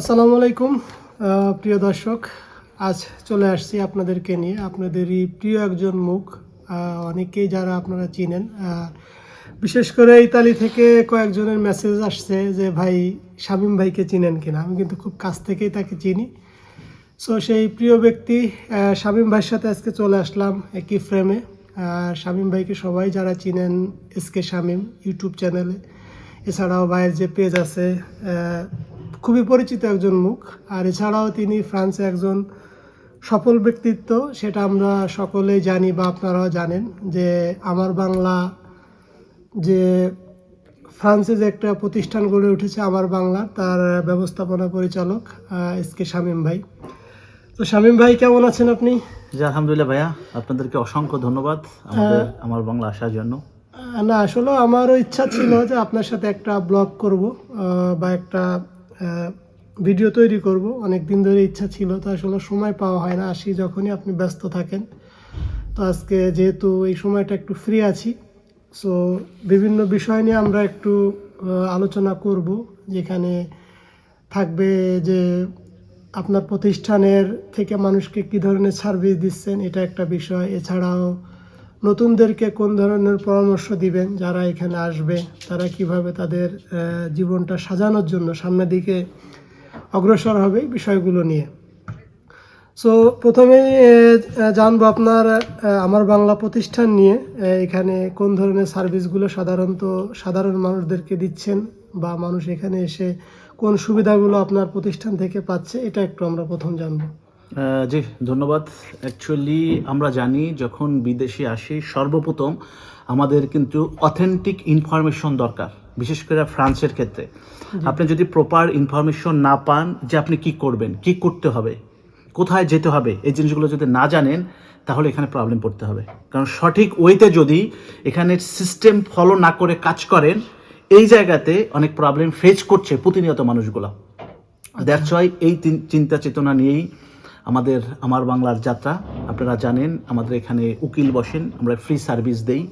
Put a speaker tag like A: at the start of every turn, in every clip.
A: আসসালামু আলাইকুম প্রিয় দর্শক, আজ চলে আসছি আপনাদেরকে নিয়ে। আপনাদেরই প্রিয় একজন মুখ অনেকেই যারা আপনারা চিনেন বিশেষ করে ইতালি থেকে কয়েকজনের মেসেজ আসছে যে, ভাই, শামীম ভাইকে চিনেন কিনা? আমি কিন্তু খুব কাছ থেকেই তাকে চিনি। সো সেই প্রিয় ব্যক্তি শামীম ভাইয়ের সাথে আজকে চলে আসলাম একই ফ্রেমে শামীম ভাইকে সবাই যারা চিনেন, এস কে শামীম ইউটিউব চ্যানেলে এছাড়াও ভাইয়ের যে পেজ আছে খুবই পরিচিত একজন মুখ আর এছাড়াও তিনি ফ্রান্সে একজন সফল ব্যক্তিত্ব সেটা আমরা সকলেই জানি বা আপনারাও জানেন যে আমার বাংলা যে ফ্রান্সে যে একটা প্রতিষ্ঠান গড়ে উঠেছে আমার বাংলা তার ব্যবস্থাপনা পরিচালক এস কে শামীম ভাই। তো শামীম ভাই কেমন আছেন আপনি?
B: জি আলহামদুলিল্লাহ ভাইয়া আপনাদেরকে অসংখ্য ধন্যবাদ আমাদের আমার বাংলা আসার জন্য।
A: না আসলে আমারও ইচ্ছা ছিল যে আপনার সাথে একটা ব্লগ করব বা একটা ভিডিও তৈরি করব। অনেক দিন ধরে ইচ্ছা ছিল, তো আসলে সময় পাওয়া হয় না। আসি যখনই আপনি ব্যস্ত থাকেন। তো আজকে যেহেতু এই সময়টা একটু ফ্রি আছি সো বিভিন্ন বিষয় নিয়ে আমরা একটু আলোচনা করব। যেখানে থাকবে যে আপনার প্রতিষ্ঠানের থেকে মানুষকে কি ধরনের সার্ভিস দিচ্ছেন, এটা একটা বিষয়। এছাড়াও নতুনদেরকে কোন ধরনের পরামর্শ দিবেন? যারা এখানে আসবে, তারা কীভাবে তাদের জীবনটা সাজানোর জন্য সামনের দিকে অগ্রসর হবে বিষয়গুলো নিয়ে। সো প্রথমে জানব আপনার আমার বাংলা প্রতিষ্ঠান নিয়ে এখানে কোন ধরনের সার্ভিসগুলো সাধারণত সাধারণ মানুষদেরকে দিচ্ছেন বা মানুষ এখানে এসে কোন সুবিধাগুলো আপনার প্রতিষ্ঠান থেকে পাচ্ছে, এটা একটু আমরা প্রথম জানব।
B: জি ধন্যবাদ। অ্যাকচুয়ালি আমরা জানি যখন বিদেশে আসি সর্বপ্রথম আমাদের কিন্তু অথেন্টিক ইনফরমেশন দরকার বিশেষ করে ফ্রান্সের ক্ষেত্রে। আপনি যদি প্রপার ইনফরমেশন না পান যে আপনি কি করবেন কি করতে হবে কোথায় যেতে হবে এই জিনিসগুলো যদি না জানেন তাহলে এখানে প্রবলেম পড়তে হবে। কারণ সঠিক ওয়েতে যদি এখানে সিস্টেম ফলো না করে কাজ করেন এই জায়গাতে অনেক প্রবলেম ফেস করছে প্রতিনিয়ত মানুষগুলো। দ্যাটস ওয়াই এই চিন্তা চেতনা নিয়েই আমাদের আমার বাংলার যাত্রা আপনারা জানেন আমাদের এখানে উকিল বসেন আমরা ফ্রি সার্ভিস দেই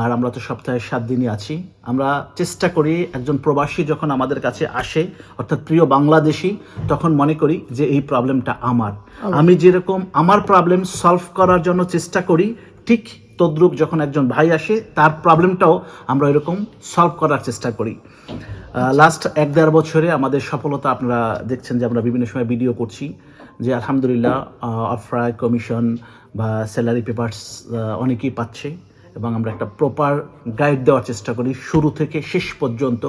B: আর আমরা তো সপ্তাহে সাত দিনই আছি। আমরা চেষ্টা করি একজন প্রবাসী যখন আমাদের কাছে আসে অর্থাৎ প্রিয় বাংলাদেশি তখন মনে করি যে এই প্রবলেমটা আমার। আমি যেরকম আমার প্রবলেম সলভ করার জন্য চেষ্টা করি ঠিক তদ্রুপ যখন একজন ভাই আসে তার প্রবলেমটাও আমরা এরকম সলভ করার চেষ্টা করি। লাস্ট এক দেড় বছরে আমাদের সফলতা আপনারা দেখছেন যে আমরা বিভিন্ন সময় ভিডিও করছি। যে আলহামদুলিল্লাহ অফ্রাই কমিশন বা স্যালারি পেপার্স অনেকেই পাচ্ছে এবং আমরা একটা প্রপার গাইড দেওয়ার চেষ্টা করি শুরু থেকে শেষ পর্যন্ত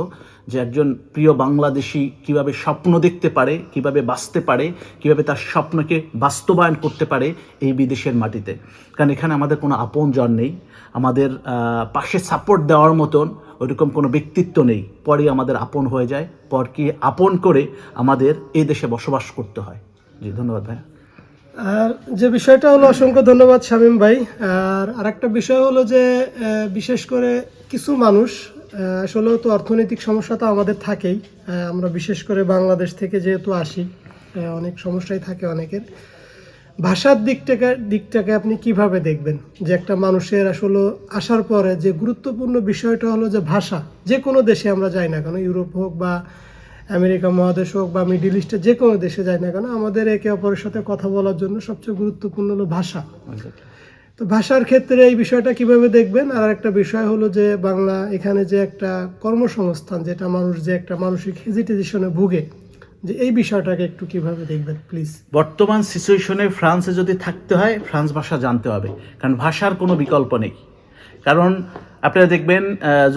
B: যে একজন প্রিয় বাংলাদেশি কীভাবে স্বপ্ন দেখতে পারে, কীভাবে বাঁচতে পারে, কীভাবে তার স্বপ্নকে বাস্তবায়ন করতে পারে এই বিদেশের মাটিতে। কারণ এখানে আমাদের কোনো আপন জন নেই, আমাদের পাশে সাপোর্ট দেওয়ার মতন ওইরকম কোনো ব্যক্তিত্ব নেই। পরে আমাদের আপন হয়ে যায় পরকে আপন করে আমাদের এই দেশে বসবাস করতে হয়। জি, ধন্যবাদ ভাই।
A: আর যে বিষয়টা হলো, অসংখ্য ধন্যবাদ শামীম ভাই। আর আরেকটা বিষয় হলো যে বিশেষ করে কিছু মানুষ আসলেও তো অর্থনৈতিক সমস্যা তো আমাদের থাকেই। আমরা বিশেষ করে বাংলাদেশ থেকে যেহেতু আসি অনেক সমস্যাই থাকে অনেকের। ভাষার দিকটাকে দিকটাকে আপনি কীভাবে দেখবেন? যে একটা মানুষের আসলে আসার পরে যে গুরুত্বপূর্ণ বিষয়টা হলো যে ভাষা, যে কোনো দেশে আমরা যাই না কেন, ইউরোপ হোক বা আমেরিকা মহাদেশ হোক বা মিডিল ইস্টে যে কোনো দেশে যাই না কেন, আমাদের একে অপরের সাথে কথা বলার জন্য সবচেয়ে গুরুত্বপূর্ণ হলো ভাষা। তো ভাষার ক্ষেত্রে এই বিষয়টা কীভাবে দেখবেন? আর একটা বিষয় হলো যে বাংলা এখানে যে একটা কর্মসংস্থান, যেটা মানুষ, যে একটা মানসিক হেজিটেশনে ভুগে, যে এই বিষয়টাকে একটু কীভাবে দেখবেন প্লিজ?
B: বর্তমান সিচুয়েশনে ফ্রান্সে যদি থাকতে হয়, ফ্রান্স ভাষা জানতে হবে। কারণ ভাষার কোনো বিকল্প নেই। কারণ আপনারা দেখবেন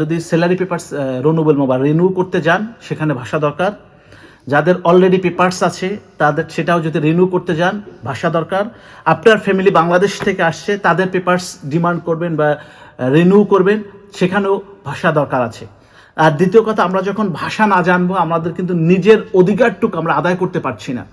B: যদি স্যালারি পেপার্স রিনুয়েবল বা রিনিউ করতে যান, সেখানে ভাষা দরকার। যাদের অলরেডি পেপার্স আছে, তাদের, সেটাও যদি রিনিউ করতে যান, ভাষা দরকার। আপনার ফ্যামিলি বাংলাদেশ থেকে আসছে, তাদের পেপার্স ডিমান্ড করবেন বা রিনিউ করবেন, সেখানেও ভাষা দরকার আছে। আর দ্বিতীয় কথা, আমরা যখন ভাষা না জানব, আমাদের কিন্তু নিজের অধিকারটুকু আমরা আদায় করতে পারছি না।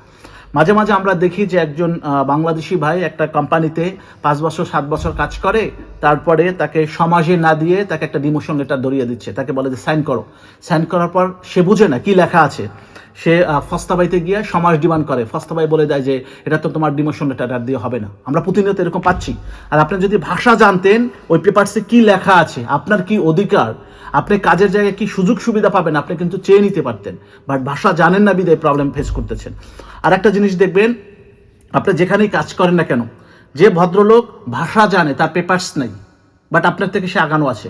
B: মাঝে মাঝে আমরা দেখি যে একজন বাংলাদেশি ভাই একটা কোম্পানিতে পাঁচ বছর, সাত বছর কাজ করে, তারপরে তাকে সমাজে না দিয়ে তাকে একটা ডিমোশন লেটার ধরিয়ে দিচ্ছে। তাকে বলে যে সাইন করো। সাইন করার পর সে বুঝে না কি লেখা আছে। সে ফস্তাবাইতে গিয়ে সমাজ ডিমান্ড করে। ফস্তাবাই বলে দেয় যে, এটা তো তোমার ডিমোশন লেটার দিয়ে হবে না। আমরা প্রতিনিয়ত এরকম পাচ্ছি। আর আপনি যদি ভাষা জানতেন, ওই পেপারসে কি লেখা আছে, আপনার কি অধিকার, আপনি কাজের জায়গায় কি সুযোগ সুবিধা পাবেন, আপনি কিন্তু চেয়ে নিতে পারতেন। বাট ভাষা জানেন না বিদায় প্রবলেম ফেস করতেছেন। আর একটা জিনিস দেখবেন, আপনি যেখানেই কাজ করেন না কেন, যে ভদ্রলোক ভাষা জানে, তার পেপারস নেই, বাট আপনার থেকে সে আগানো আছে।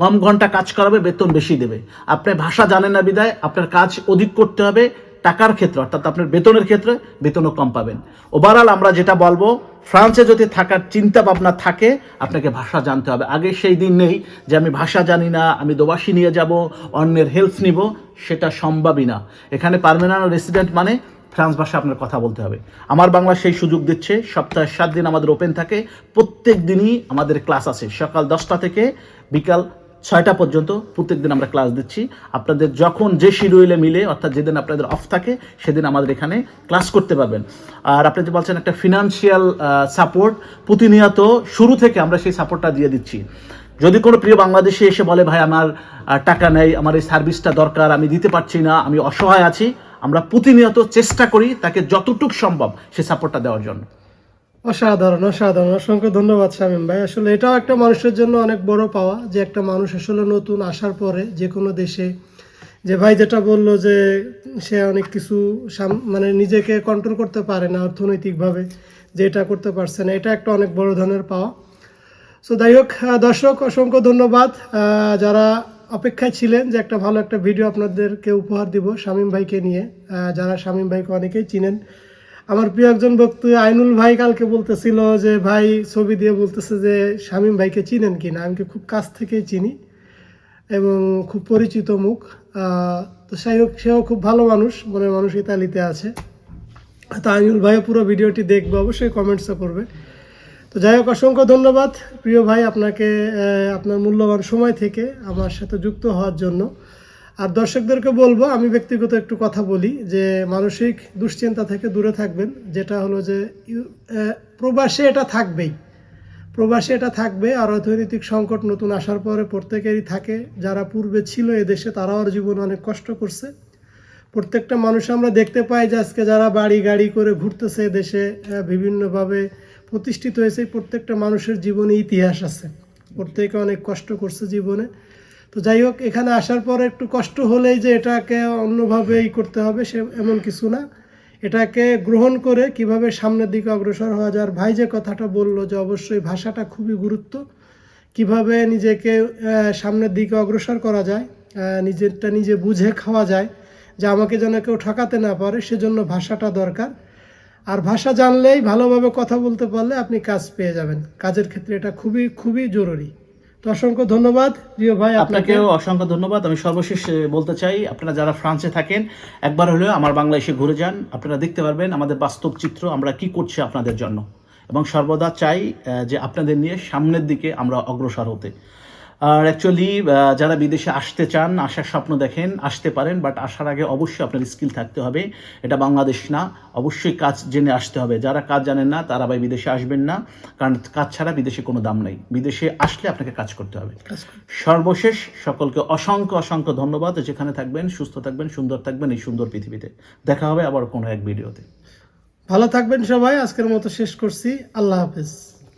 B: কম ঘণ্টা কাজ করাবে, বেতন বেশি দেবে। আপনি ভাষা জানেন না বিদায়, আপনার কাজ অধিক করতে হবে টাকার ক্ষেত্রে, অর্থাৎ আপনার বেতনের ক্ষেত্রে বেতনও কম পাবেন। ওভারঅল আমরা যেটা বলব, ফ্রান্সে যদি থাকার চিন্তা ভাবনা থাকে, আপনাকে ভাষা জানতে হবে। আগে সেই দিন নেই যে আমি ভাষা জানি না, আমি দোবাসী নিয়ে যাব, অন্যের হেল্প নিব, সেটা সম্ভবই না। এখানে পারমানেন্ট রেসিডেন্ট মানে ফ্রান্স ভাষা আপনার কথা বলতে হবে। আমার বাংলা সেই সুযোগ দিচ্ছে, সপ্তাহে সাত দিন আমাদের ওপেন থাকে, প্রত্যেক দিনই আমাদের ক্লাস আছে। সকাল দশটা থেকে বিকাল ছয়টা পর্যন্ত প্রত্যেক দিন আমরা ক্লাস দিচ্ছি। আপনাদের যখন যে শিডিউলে মিলে, অর্থাৎ যেদিন আপনাদের অফ থাকে, সেদিন আমাদের এখানে ক্লাস করতে পারবেন। আর আপনি যে বলছেন একটা ফিনান্সিয়াল সাপোর্ট প্রতিনিয়ত শুরু থেকে আমরা সেই সাপোর্টটা দিয়ে দিচ্ছি। যদি কোনো প্রিয় বাংলাদেশে এসে বলে, ভাই, আমার টাকা নেই, আমার এই সার্ভিসটা দরকার, আমি দিতে পারছি না, আমি অসহায় আছি, আমরা প্রতিনিয়ত চেষ্টা করি তাকে যতটুকু সম্ভব সে সাপোর্টটা দেওয়ার জন্য।
A: অসাধারণ অসাধারণ। অসংখ্য ধন্যবাদ, শামীম ভাই। আসলে এটাও একটা মানুষের জন্য অনেক বড় পাওয়া যে একটা মানুষ আসলে নতুন আসার পরে যে কোনো দেশে যে ভাই যেটা বলল যে সে অনেক কিছু মানে নিজেকে কন্ট্রোল করতে পারে না অর্থনৈতিকভাবে যে এটা করতে পারছে না। এটা একটা অনেক বড় ধরনের পাওয়া। সো যাই হোক দর্শক, অসংখ্য ধন্যবাদ। যারা অপেক্ষায় ছিলেন যে একটা ভালো একটা ভিডিও আপনাদেরকে উপহার দিব শামীম ভাইকে নিয়ে যারা শামীম ভাইকে অনেকেই চিনেন আমার প্রিয় একজন ব্যক্তি আইনুল ভাই কালকে বলতেছিল যে, ভাই, ছবি দিয়ে বলতেছে যে, শামীম ভাইকে চিনেন কিনা আমি কি খুব কাছ থেকেই চিনি এবং খুব পরিচিত মুখ। তো যাই হোক, সেও খুব ভালো মানুষ, মনের মানুষ ইতালিতে আছে। তো আইনুল ভাইও পুরো ভিডিওটি দেখবে, অবশ্যই কমেন্টসও করবে তো যাই হোক, অসংখ্য ধন্যবাদ। প্রিয় ভাই, আপনাকে আপনার মূল্যবান সময় থেকে আমার সাথে যুক্ত হওয়ার জন্য। আর দর্শকদেরকে বলব, আমি ব্যক্তিগত একটু কথা বলি, যে মানসিক দুশ্চিন্তা থেকে দূরে থাকবেন, যেটা হলো যে প্রবাসে এটা থাকবেই। প্রবাসে এটা থাকবে, আর অর্থনৈতিক সংকট নতুন আসার পরে প্রত্যেকেরই থাকে, যারা পূর্বে ছিল এদেশে তারাও জীবনে অনেক কষ্ট করছে। প্রত্যেকটা মানুষ আমরা দেখতে পাই যে আজকে যারা বাড়ি গাড়ি করে ঘুরতেছে দেশে বিভিন্নভাবে প্রতিষ্ঠিত হয়েছে প্রত্যেকটা মানুষের জীবনে ইতিহাস আছে। প্রত্যেকে অনেক কষ্ট করছে জীবনে। তো যাই হোক, এখানে আসার পর একটু কষ্ট হলেই যে এটাকে অন্যভাবেই করতে হবে, সে এমন কিছু না। এটাকে গ্রহণ করে কীভাবে সামনের দিকে অগ্রসর হওয়া যায়। আর ভাই যে কথাটা বলল যে অবশ্যই ভাষাটা খুবই গুরুত্ব, কীভাবে নিজেকে সামনের দিকে অগ্রসর করা যায় নিজেরটা নিজে বুঝে খাওয়া যায়, যে আমাকে যেন কেউ ঠকাতে না পারে, সেজন্য ভাষাটা দরকার। আর ভাষা জানলেই ভালোভাবে কথা বলতে পারলে আপনি কাজ পেয়ে যাবেন। কাজের ক্ষেত্রে এটা খুবই খুবই জরুরি। তো অসংখ্য ধন্যবাদ। প্রিয় ভাই
B: আপনাকেও অসংখ্য ধন্যবাদ। আমি সর্বশেষ বলতে চাই, আপনারা যারা ফ্রান্সে থাকেন, একবার হলেও আমার বাংলাদেশে ঘুরে যান। আপনারা দেখতে পারবেন আমাদের বাস্তব চিত্র, আমরা কি করছি আপনাদের জন্য। এবং সর্বদা চাই যে আপনাদের নিয়ে সামনের দিকে আমরা অগ্রসর হতে। আর অ্যাকচুয়ালি যারা বিদেশে আসতে চান আসার স্বপ্ন দেখেন আসতে পারেন বাট আসার আগে অবশ্যই আপনার স্কিল থাকতে হবে। এটা বাংলাদেশ না অবশ্যই কাজ জেনে আসতে হবে। যারা কাজ জানেন না তারা ভাই বিদেশে আসবেন না কারণ কাজ ছাড়া বিদেশে কোনো দাম নেই। বিদেশে আসলে আপনাকে কাজ করতে হবে। সর্বশেষ সকলকে অসংখ্য অসংখ্য ধন্যবাদ। যেখানে থাকবেন সুস্থ থাকবেন সুন্দর থাকবেন এই সুন্দর পৃথিবীতে। দেখা হবে আবার কোনো এক ভিডিওতে।
A: ভালো থাকবেন সবাই আজকের মতো শেষ করছি। আল্লাহ হাফেজ।